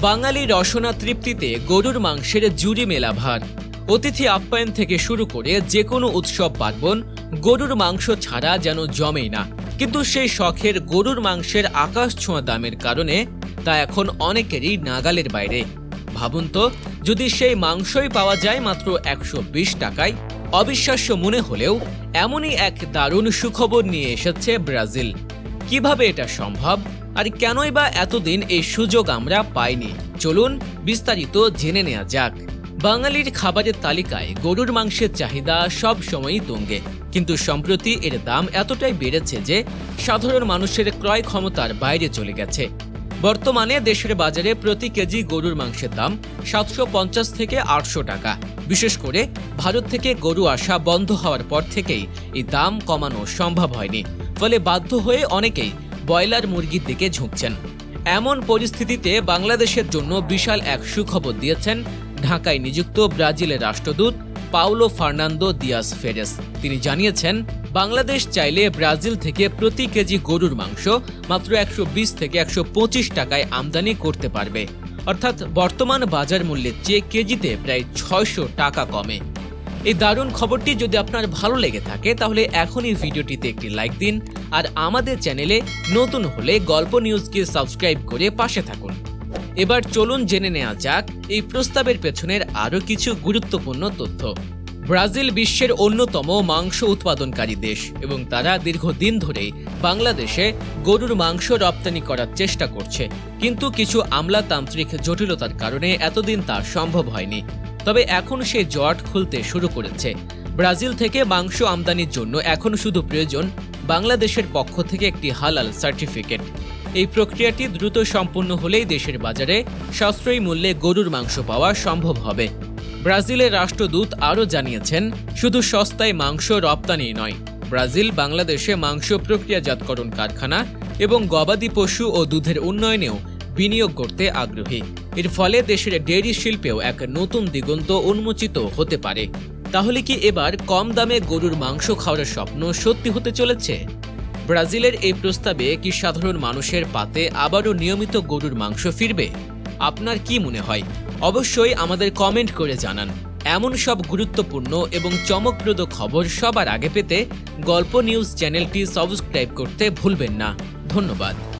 বাঙালি রসনা তৃপ্তিতে গরুর মাংসের জুড়ি মেলা ভার। অতিথি আপ্যায়ন থেকে শুরু করে যে কোনো উৎসব পার্বণ গরুর মাংস ছাড়া যেন জমেই না। কিন্তু সেই শখের গরুর মাংসের আকাশ ছোঁয়া দামের কারণে তা এখন অনেকেরই নাগালের বাইরে। ভাবুন তো, যদি সেই মাংসই পাওয়া যায় মাত্র একশো বিশ টাকায়, অবিশ্বাস্য মনে হলেও এমনই এক দারুণ সুখবর নিয়ে এসেছে ব্রাজিল। কীভাবে এটা সম্ভব? আর কেনই বা এতদিন এই সুযোগ আমরা পাইনি? চলুন বিস্তারিত জেনে নেওয়া যাক। বাঙালির খাবারের তালিকায় গরুর মাংসের চাহিদা সব সময়ই তুঙ্গে। কিন্তু সম্প্রতি এর দাম এতটাই বেড়েছে যে সাধারণ মানুষের ক্রয় ক্ষমতার বাইরে চলে গেছে। বর্তমানে দেশের বাজারে প্রতি কেজি গরুর মাংসের দাম সাতশো পঞ্চাশ থেকে আটশো টাকা। বিশেষ করে ভারত থেকে গরু আসা বন্ধ হওয়ার পর থেকেই এই দাম কমানো সম্ভব হয়নি। ফলে বাধ্য হয়ে অনেকেই ব্রয়লার মুরগির দিকে ঝুঁকছেন। এমন পরিস্থিতিতে বাংলাদেশের জন্য বিশাল এক সুখবর দিয়েছেন ঢাকায় নিযুক্ত ব্রাজিলের রাষ্ট্রদূত পাউলো ফার্নান্দো দিয়াস ফেরেস। তিনি জানিয়েছেন, বাংলাদেশ চাইলে ব্রাজিল থেকে প্রতি কেজি গরুর মাংস মাত্র একশো বিশ থেকে একশো পঁচিশ টাকায় আমদানি করতে পারবে। অর্থাৎ বর্তমান বাজার মূল্যের চেয়ে কেজিতে প্রায় ছয়শো টাকা কমে। এই দারুণ খবরটি যদি আপনার ভালো লেগে থাকে, তাহলে এখনই ভিডিওটিতে একটি লাইক দিন আর আমাদের চ্যানেলে নতুন হলে গল্প নিউজকে সাবস্ক্রাইব করে পাশে থাকুন। এবার চলুন জেনে নেওয়া যাক এই প্রস্তাবের পেছনের আরও কিছু গুরুত্বপূর্ণ তথ্য। ব্রাজিল বিশ্বের অন্যতম মাংস উৎপাদনকারী দেশ এবং তারা দীর্ঘদিন ধরেই বাংলাদেশে গরুর মাংস রপ্তানি করার চেষ্টা করছে। কিন্তু কিছু আমলাতান্ত্রিক জটিলতার কারণে এতদিন তা সম্ভব হয়নি। তবে এখন সে জট খুলতে শুরু করেছে। ব্রাজিল থেকে মাংস আমদানির জন্য এখন শুধু প্রয়োজন বাংলাদেশের পক্ষ থেকে একটি হালাল সার্টিফিকেট। এই প্রক্রিয়াটি দ্রুত সম্পূর্ণ হলেই দেশের বাজারে সাশ্রয়ী মূল্যে গরুর মাংস পাওয়া সম্ভব হবে। ব্রাজিলের রাষ্ট্রদূত আরও জানিয়েছেন, শুধু সস্তায় মাংস রপ্তানি নয়, ব্রাজিল বাংলাদেশে মাংস প্রক্রিয়াজাতকরণ কারখানা এবং গবাদি পশু ও দুধের উন্নয়নেও বিনিয়োগ করতে আগ্রহী। এর ফলে দেশের ডেয়ারি শিল্পেও এক নতুন দিগন্ত উন্মোচিত হতে পারে। তাহলে কি এবার কম দামে গরুর মাংস খাওয়ার স্বপ্ন সত্যি হতে চলেছে? ব্রাজিলের এই প্রস্তাবে কি সাধারণ মানুষের পাতে আবারও নিয়মিত গরুর মাংস ফিরবে? আপনার কি মনে হয়? অবশ্যই আমাদের কমেন্ট করে জানান। এমন সব গুরুত্বপূর্ণ এবং চমকপ্রদ খবর সবার আগে পেতে গল্প নিউজ চ্যানেলটি সাবস্ক্রাইব করতে ভুলবেন না। ধন্যবাদ।